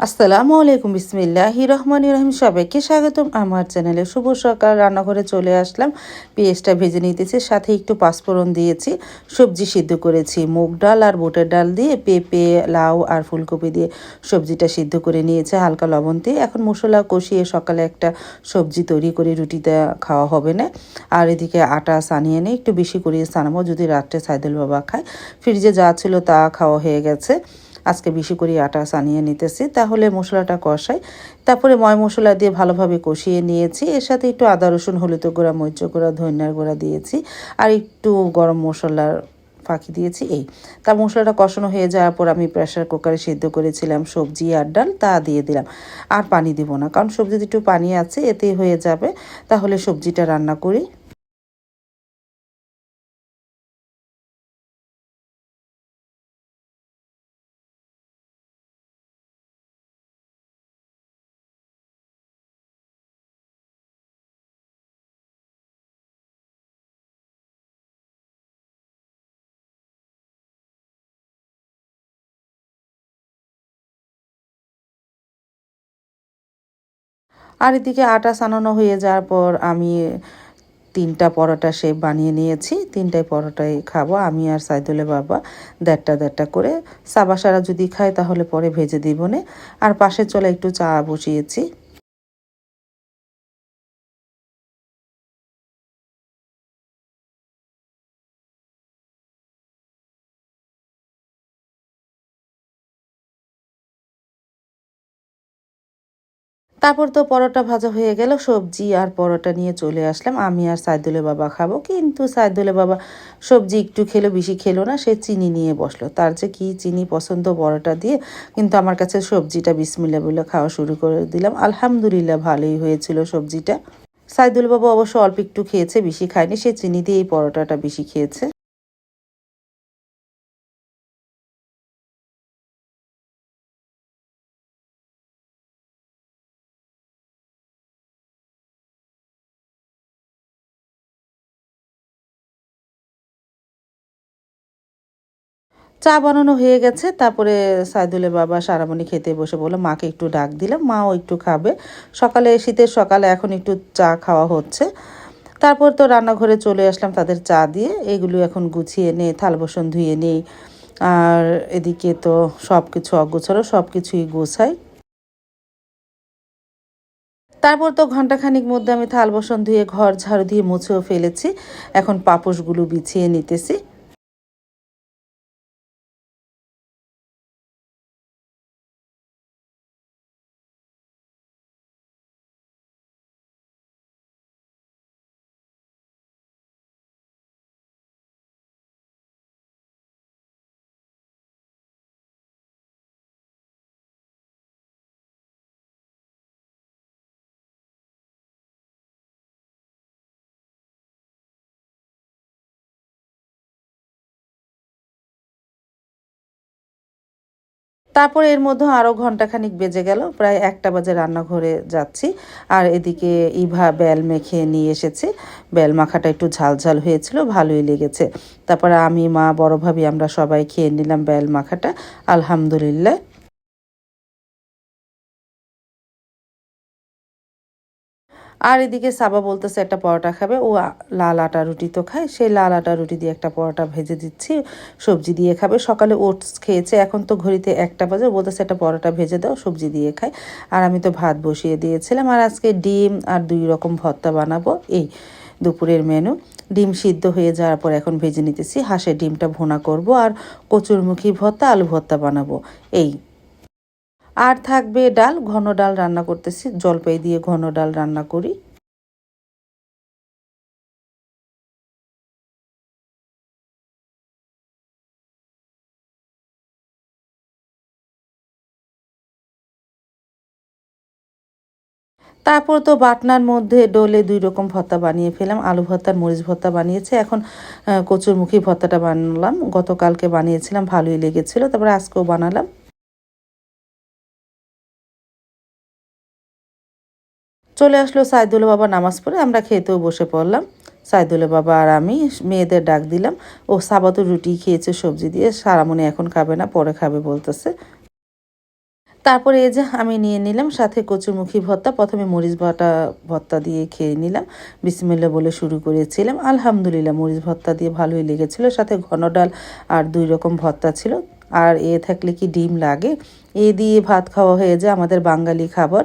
আসসালামু আলাইকুম, বিসমিল্লাহ রহমান রহিম। সবাইকে স্বাগতম। আমার চ্যানেলে শুভ সকাল। রান্নাঘরে চলে আসলাম। পেঁয়াজটা ভেজে নিতেছি, সাথে একটু পাঁচফোড়ন দিয়েছি। সবজি সিদ্ধ করেছি। মুগ ডাল আর বুটের ডাল দিয়ে পেঁপে, লাউ আর ফুলকপি দিয়ে সবজিটা সিদ্ধ করে নিয়েছে। হালকা লবণ দিয়ে। এখন মশলা কষিয়ে সকালে একটা সবজি তৈরি করে রুটিতে খাওয়া হবে না। আর এদিকে আটা সানিয়ে নিয়ে একটু বেশি করে সানাবো, যদি রাত্রে সাইদুল বাবা খায়। ফ্রিজে যা ছিল তা খাওয়া হয়ে গেছে। আজকে বেশি করে আটা সানিয়ে নিতেছি। তাহলে মশলাটা কষাই, তারপরে ময় মশলা দিয়ে ভালোভাবে কষিয়ে নিয়েছি। এর সাথে একটু আদা, রসুন হলুদ গুঁড়া মরিচ গুঁড়া, ধনিয়ার গুঁড়া দিয়েছি। আর একটু গরম মশলার ফাঁকি দিয়েছি, এই। তা মশলাটা কষানো হয়ে যাওয়ার পর আমি প্রেশার কুকারে সিদ্ধ করেছিলাম সবজি আর ডাল, তা দিয়ে দিলাম। আর পানি দিব না, কারণ সবজিতে একটু পানি আছে এতে হয়ে যাবে। তাহলে সবজিটা রান্না করি। আর এদিকে আটা সানানো হয়ে যাওয়ার পর আমি তিনটা পরোটা সে বানিয়ে নিয়েছি। তিনটাই পরোটাই খাব, আমি আর সাইদুলের বাবা। দেড়টা দেড়টা করে। সাবাসারা যদি খায় তাহলে পরে ভেজে দিব আর পাশে চলে একটু চা বসিয়েছি। তারপর তো পরোটা ভাজা হয়ে গেল, সবজি আর পরোটা নিয়ে চলে আসলাম। আমি আর সাইদুলে বাবা খাব। কিন্তু সাইদুলে বাবা সবজি একটু খেলো, বেশি খেলো না, সে চিনি নিয়ে বসল। তার যে কি চিনি পছন্দ পরোটা দিয়ে, কিন্তু আমার কাছে সবজিটা বিসমিল্লা বলে খাওয়া শুরু করে দিলাম। আলহামদুলিল্লাহ ভালোই হয়েছিল সবজিটা। সাইদুল বাবা অবশ্য অল্প একটু খেয়েছে, বেশি খায়নি। সে চিনি দিয়ে এই পরোটাটা বেশি খেয়েছে। চা বানানো হয়ে গেছে, তারপরে সাইদুলের বাবা সারামণি খেতে বসে বলল, মাকে একটু ডাক দিলাম, মাও একটু খাবে। সকালে, শীতের সকালে এখন একটু চা খাওয়া হচ্ছে। তারপর তো রান্নাঘরে চলে আসলাম তাদের চা দিয়ে, এগুলো এখন গুছিয়ে নেই থাল বসন ধুয়ে নেই। আর এদিকে তো সব কিছু অগোছালো সব কিছুই গোছাই। তারপর তো ঘন্টাখানিক মধ্যে আমি থাল বসন ধুয়ে ঘর ঝাড়ু দিয়ে মুছেও ফেলেছি। এখন পাপোশগুলো বিছিয়ে নিতেছি। তারপর এর মধ্যে আরও ঘন্টাখানিক বেজে গেল, প্রায় একটা বাজে রান্নাঘরে যাচ্ছি। আর এদিকে ইভা বেল মেখে নিয়ে এসেছে। বেল মাখাটা একটু ঝালঝাল ঝাল হয়েছিল, ভালোই লেগেছে। তারপরে আমি, মা, বড় ভাবি, আমরা সবাই খেয়ে নিলাম বেল মাখাটা। আলহামদুলিল্লাহ। আর এদিকে সাবা বলতেছে একটা পরোটা খাবে। ও লাল আটা রুটি তো খায়। সেই লাল আটা রুটি দিয়ে একটা পরোটা ভেজে দিচ্ছি, সবজি দিয়ে খাবে। সকালে ওটস খেয়েছে, এখন তো ঘড়িতে একটা বাজে। বলতেছে একটা পরোটা ভেজে দাও, সবজি দিয়ে খায়। আর আমি তো ভাত বসিয়ে দিয়েছিলাম। আর আজকে ডিম আর দুই রকম ভর্তা বানাবো, এই দুপুরের মেনু। ডিম সিদ্ধ হয়ে যাওয়ার পর এখন ভেজে নিতেছি। হাঁসের ডিমটা ভোনা করব আর কচুরমুখী ভর্তা, আলু ভর্তা বানাবো। এই আর থাকবে ডাল, ঘন ডাল রান্না করতেছি, জলপাই দিয়ে ঘন ডাল রান্না করি। তারপর তো বাটনার মধ্যে ডোলে দুই রকম ভর্তা বানিয়ে ফেলাম, আলু ভর্তার মরিচ ভর্তা বানিয়েছে। এখন কচুরমুখী ভর্তাটা বানালাম। গতকালকে বানিয়েছিলাম, ভালোই লেগেছিল। তারপরে আজকেও বানালাম। চলে আসলো সাইদুল বাবা নামাজ পড়ে, আমরা খেতেও বসে পড়লাম। সাইদুল বাবা আর আমি মেয়েদের ডাক দিলাম, ও সাবাতো রুটি খেয়েছে, সবজি দিয়ে সারামনে এখন খাবে না, পরে খাবে বলতেছে। তারপরে এই যে আমি নিয়ে নিলাম, সাথে কচুরমুখী ভর্তা, প্রথমে মরিচ বাটা ভর্তা দিয়ে খেয়ে নিলাম বিসমিল্লা বলে শুরু করেছিলাম। আলহামদুলিল্লাহ, মরিচ ভর্তা দিয়ে ভালোই লেগেছিল, সাথে ঘন ডাল আর দুই রকম ভর্তা ছিল। আর এ থাকলে কি ডিম লাগে? এ দিয়ে ভাত খাওয়া হয়ে যায় আমাদের বাঙালি খাবার।